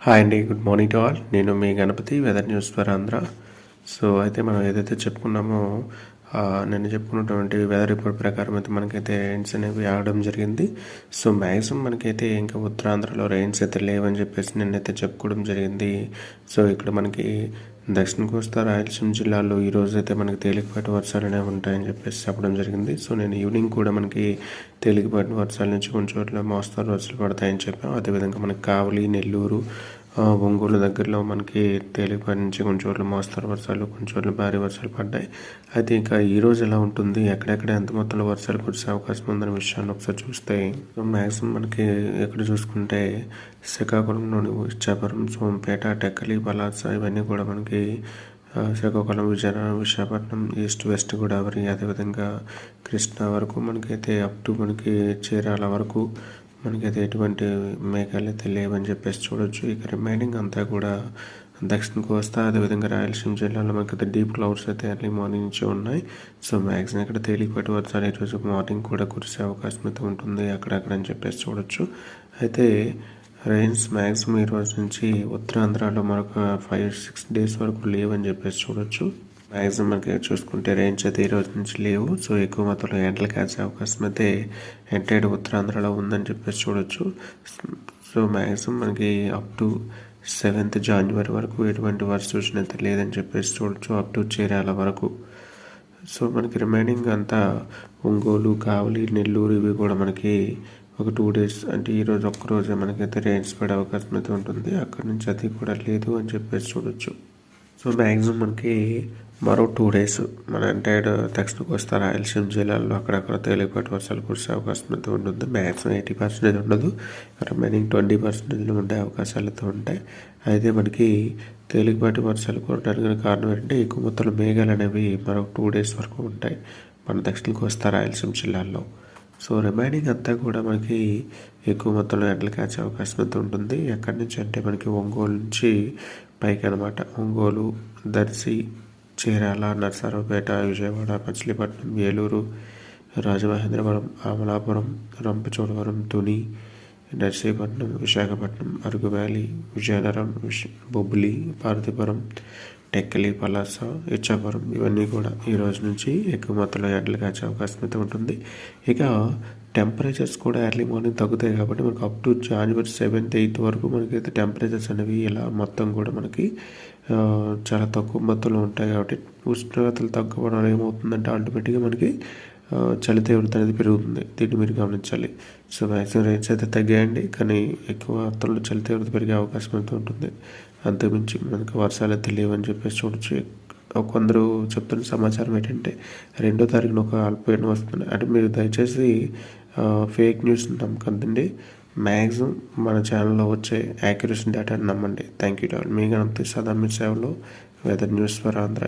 Hi అండి good morning to all నేను మీ Ganapathi weather news for Andhra so అయితే మనం ఏదైతే చెప్పుకున్నామో ఆ, నిన్న చెప్పుకున్నటువంటి వెదర్ రిపోర్ట్ ప్రకారం అయితే మనకైతే రెయిన్స్ అనేవి ఆడడం జరిగింది. సో మ్యాక్సిమం మనకైతే ఇంకా ఉత్తరాంధ్రలో రెయిన్స్ అయితే లేవని చెప్పేసి నిన్నైతే చెప్పుకోవడం జరిగింది. సో ఇక్కడ మనకి దక్షిణ కోస్తా రాయలసీమ జిల్లాలో ఈ అయితే మనకి తేలికపాటి వర్షాలు అనేవి ఉంటాయని చెప్పేసి చెప్పడం జరిగింది. సో నేను ఈవినింగ్ కూడా మనకి తేలికపాటి వర్షాల నుంచి కొంచెం చోట్ల మోస్తారు వర్షాలు పడతాయని చెప్పాం అదేవిధంగా మనకి కావలి నెల్లూరు ఒంగోలు దగ్గరలో మనకి తేలికపాటి నుంచి కొన్ని చోట్ల మోస్తరు వర్షాలు కొన్ని చోట్ల భారీ వర్షాలు పడ్డాయి. అయితే ఇంకా ఈ రోజు ఎలా ఉంటుంది? ఎక్కడెక్కడ ఎంత మొత్తంలో వర్షాలు కురిసే అవకాశం ఉందనే విషయాన్ని ఒకసారి చూస్తే మ్యాక్సిమం మనకి ఎక్కడ చూసుకుంటే శ్రీకాకుళంలోని ఇచ్చాపురం సోంపేట టెక్కలి పలాస ఇవన్నీ కూడా మనకి శ్రీకాకుళం విజయనగరం విశాఖపట్నం ఈస్ట్ వెస్ట్ గోదావరి అదేవిధంగా కృష్ణా వరకు మనకైతే అప్ టు మనకి చీరాల వరకు మనకైతే ఎటువంటి మేఘాలు అయితే లేవని చెప్పేసి చూడొచ్చు. ఇక రిమైనింగ్ అంతా కూడా దక్షిణ కోస్తా అదేవిధంగా రాయలసీమ జిల్లాలో మనకైతే డీప్ క్లౌడ్స్ అయితే ఎర్లీ మార్నింగ్ నుంచి ఉన్నాయి. సో మ్యాక్సిమం ఇక్కడ తేలికపాటి వర్షాలు ఈరోజు మార్నింగ్ కూడా కురిసే అవకాశం అయితే ఉంటుంది అక్కడక్కడ అని చెప్పేసి చూడొచ్చు. అయితే రైన్స్ మ్యాక్సిమం ఈ రోజు నుంచి ఉత్తరాంధ్రలో మరొక ఫైవ్ సిక్స్ డేస్ వరకు లేవని చెప్పేసి చూడొచ్చు. మ్యాక్సిమం మనకి చూసుకుంటే రేంజ్ అయితే ఈ రోజు నుంచి లేవు. సో ఎక్కువ మొత్తంలో ఎండలు కాసే అవకాశం అయితే ఎంటైడ్ ఉత్తరాంధ్రలో ఉందని చెప్పేసి చూడొచ్చు. సో మ్యాక్సిమం మనకి అప్ టు సెవెంత్ జనవరి వరకు ఎటువంటి వర్ష సూచన అయితే లేదని చెప్పేసి చూడొచ్చు. అప్ టు చీరాల వరకు. సో మనకి రిమైనింగ్ అంతా ఒంగోలు కావలి నెల్లూరు ఇవి కూడా మనకి ఒక టూ డేస్ అంటే ఈరోజు ఒక్కరోజే మనకైతే రేంజ్ పడే అవకాశం అయితే ఉంటుంది. అక్కడ నుంచి అది కూడా లేదు అని చెప్పేసి చూడొచ్చు. సో మ్యాక్సిమం మనకి మరో టూ డేస్ మన ఎంటైర్ దక్షిణ కోస్తా రాయలసీమ జిల్లాల్లో అక్కడక్కడ తేలికపాటి వర్షాలు కురిసే అవకాశం అయితే ఉంటుంది మ్యాక్సిమం ఎయిటీ పర్సెంటేజ్ ఉండదు. రిమైనింగ్ ట్వంటీ పర్సెంటేజ్లో ఉండే అవకాశాలు అయితే ఉంటాయి. అయితే మనకి తేలికపాటి వర్షాలు కురడానికి కారణం ఏంటంటే ఎక్కువ మొత్తంలో మేఘాలు అనేవి మరో టూ డేస్ వరకు ఉంటాయి. మన దక్షిణ కోస్తా రాయలసీమ జిల్లాల్లో. సో రిమైనింగ్ అంతా కూడా మనకి ఎక్కువ మొత్తంలో ఎండలు కాచే అవకాశం అయితే ఉంటుంది. ఎక్కడి నుంచి అంటే మనకి ఒంగోలు నుంచి పైకి అనమాట ఒంగోలు దర్శి చీరాల నర్సరావుపేట విజయవాడ మచిలీపట్నం ఏలూరు రాజమహేంద్రవరం అమలాపురం రంపచోడవరం తుని నర్సీపట్నం విశాఖపట్నం అరకు వ్యాలీ విజయనగరం బొబ్బిలి పార్వతీపురం టెక్కలి పలాస ఇచ్చాపురం ఇవన్నీ కూడా ఈ రోజు నుంచి ఎక్కువ మొత్తంలో ఎండలు కాచే అవకాశం అయితే ఉంటుంది. ఇక టెంపరేచర్స్ కూడా ఎర్లీ మార్నింగ్ తగ్గుతాయి కాబట్టి మనకు అప్ టు జనవరి సెవెంత్ ఎయిత్ వరకు మనకైతే టెంపరేచర్స్ అనేవి ఇలా మొత్తం కూడా మనకి చాలా తక్కువ మొత్తంలో ఉంటాయి కాబట్టి ఉష్ణోగ్రతలు తగ్గడం ఏమవుతుందంటే ఆటోమేటిక్గా మనకి చలి తీవ్రత అనేది పెరుగుతుంది. దీన్ని మీరు గమనించాలి. సో మ్యాక్సిమం రేంజ్ అయితే తగ్గాయండి. కానీ ఎక్కువ మొత్తంలో చలి తీవ్రత పెరిగే అవకాశం అయితే ఉంటుంది. అంతకుమించి మనకి వర్షాలు అయితే లేవని చెప్పేసి చూడొచ్చు. కొందరు చెప్తున్న సమాచారం ఏంటంటే రెండో తారీఖున ఒక అల్పపీడనం వస్తుంది. అంటే మీరు దయచేసి ఫేక్ న్యూస్ నమ్మకండి. మ్యాక్సిమం మన ఛానల్లో వచ్చే యాక్యురేషన్ డేటాని నమ్మండి. థ్యాంక్ యూ మీ గణపతి సదా మీ సేవలో. Weather news for Andhra